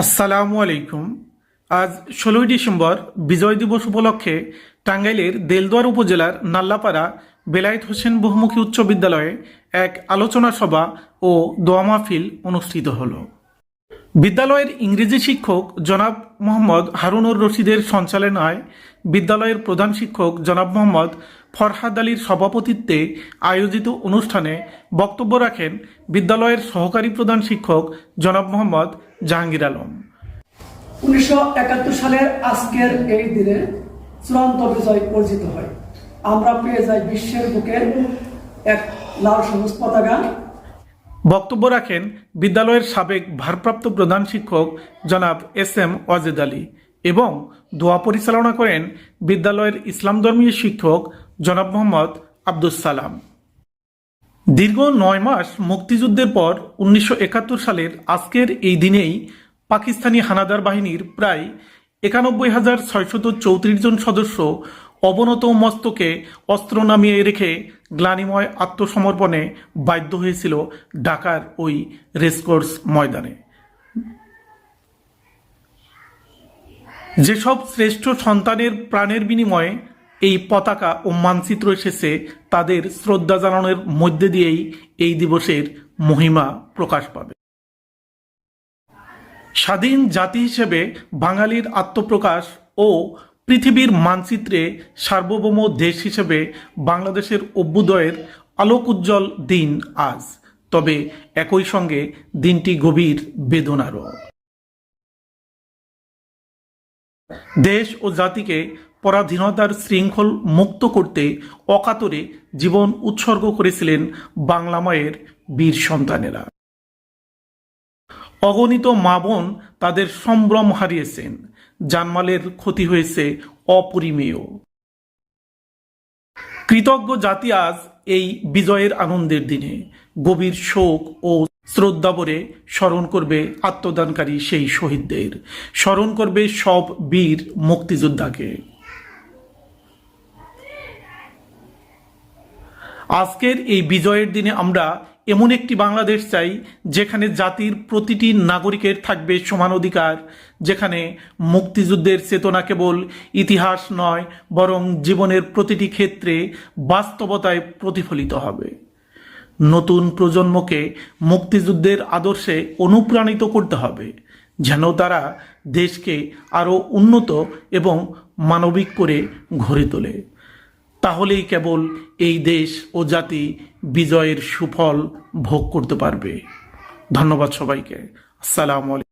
আসসালামু আলাইকুম। আজ ষোলোই ডিসেম্বর বিজয় দিবস উপলক্ষে টাঙ্গাইলের দেলদুয়ার উপজেলার নাল্লাপাড়া বেলায়েত হোসেন বহুমুখী উচ্চ বিদ্যালয়ে এক আলোচনা সভা ও দোয়া মাহফিল অনুষ্ঠিত হল। বিদ্যালয়ের ইংরেজি শিক্ষক জনাব মোহাম্মদ হারুনুর রশিদের সঞ্চালনায় বিদ্যালয়ের প্রধান শিক্ষক জনাব মোহাম্মদ ফরহাদ আলীর সভাপতিত্বে আয়োজিত অনুষ্ঠানে বক্তব্য রাখেন বিদ্যালয়ের সহকারী প্রধান শিক্ষক জনাব মোহাম্মদ জাহাঙ্গীর আলম। উনিশশো একাত্তর সালের আজকের এই দিনে চূড়ান্ত বিজয় অর্জিত হয়। আমরা পেয়ে যাই বিশ্বের বুকে এক লাল সবুজ পতাকা। বক্তব্য রাখেন বিদ্যালয়ের সাবেক ভারপ্রাপ্ত প্রধান শিক্ষক জনাব এস এম ওয়াজেদ আলী এবং দোয়া পরিচালনা করেন বিদ্যালয়ের ইসলাম ধর্মীয় শিক্ষক জনাব মোহাম্মদ আব্দুস সালাম। দীর্ঘ নয় মাস মুক্তিযুদ্ধের পর উনিশশো একাত্তর সালের আজকের এই দিনেই পাকিস্তানি হানাদার বাহিনীর প্রায় একানব্বই হাজার ছয়শত চৌত্রিশ জন সদস্য অবনত মস্তকে অস্ত্র নামিয়ে রেখে গ্লানিময় আত্মসমর্পণে বাধ্য হয়েছিল ঢাকার ওই রেসকোর্স ময়দানে। যেসব শ্রেষ্ঠ সন্তানের প্রাণের বিনিময়ে এই পতাকা ও মানচিত্র এসেছে তাদের শ্রদ্ধা জানানোর মধ্যে দিয়েই এই দিবসের মহিমা প্রকাশ পাবে। স্বাধীন জাতি হিসেবে বাঙালির আত্মপ্রকাশ ও পৃথিবীর মানচিত্রে সার্বভৌম দেশ হিসেবে বাংলাদেশের অভ্যুদয়ের আলোক উজ্জ্বল দিন আজ। তবে একই সঙ্গে দিনটি গভীর বেদনারও। দেশ ও জাতিকে পরাধীনতার শৃঙ্খল মুক্ত করতে অকাতরে জীবন উৎসর্গ করেছিলেন বাংলা মায়ের বীর সন্তানেরা। অগণিত মা বোন তাদের সম্ভ্রম হারিয়েছেন। জানমালের ক্ষতি হয়েছে অপরিমেয়। কৃতজ্ঞ জাতি আজ এই বিজয়ের আনন্দের দিনে। গভীর শোক ও শ্রদ্ধাবরে স্মরণ করবে আত্মদানকারী সেই শহীদদের। স্মরণ করবে সব বীর মুক্তিযোদ্ধাকে। আজকের এই বিজয়ের দিনে আমরা এমন একটি বাংলাদেশ চাই, যেখানে জাতির প্রতিটি নাগরিকের থাকবে সমান অধিকার, যেখানে মুক্তিযুদ্ধের চেতনা কেবল ইতিহাস নয়, বরং জীবনের প্রতিটি ক্ষেত্রে বাস্তবতায় প্রতিফলিত হবে। নতুন প্রজন্মকে মুক্তিযুদ্ধের আদর্শে অনুপ্রাণিত করতে হবে, যেন তারা দেশকে আরও উন্নত এবং মানবিক করে গড়ে তোলে। তাহলেই কেবল এই দেশ ও জাতি বিজয়ের সুফল ভোগ করতে পারবে। ধন্যবাদ সবাইকে। আসসালামু আলাইকুম।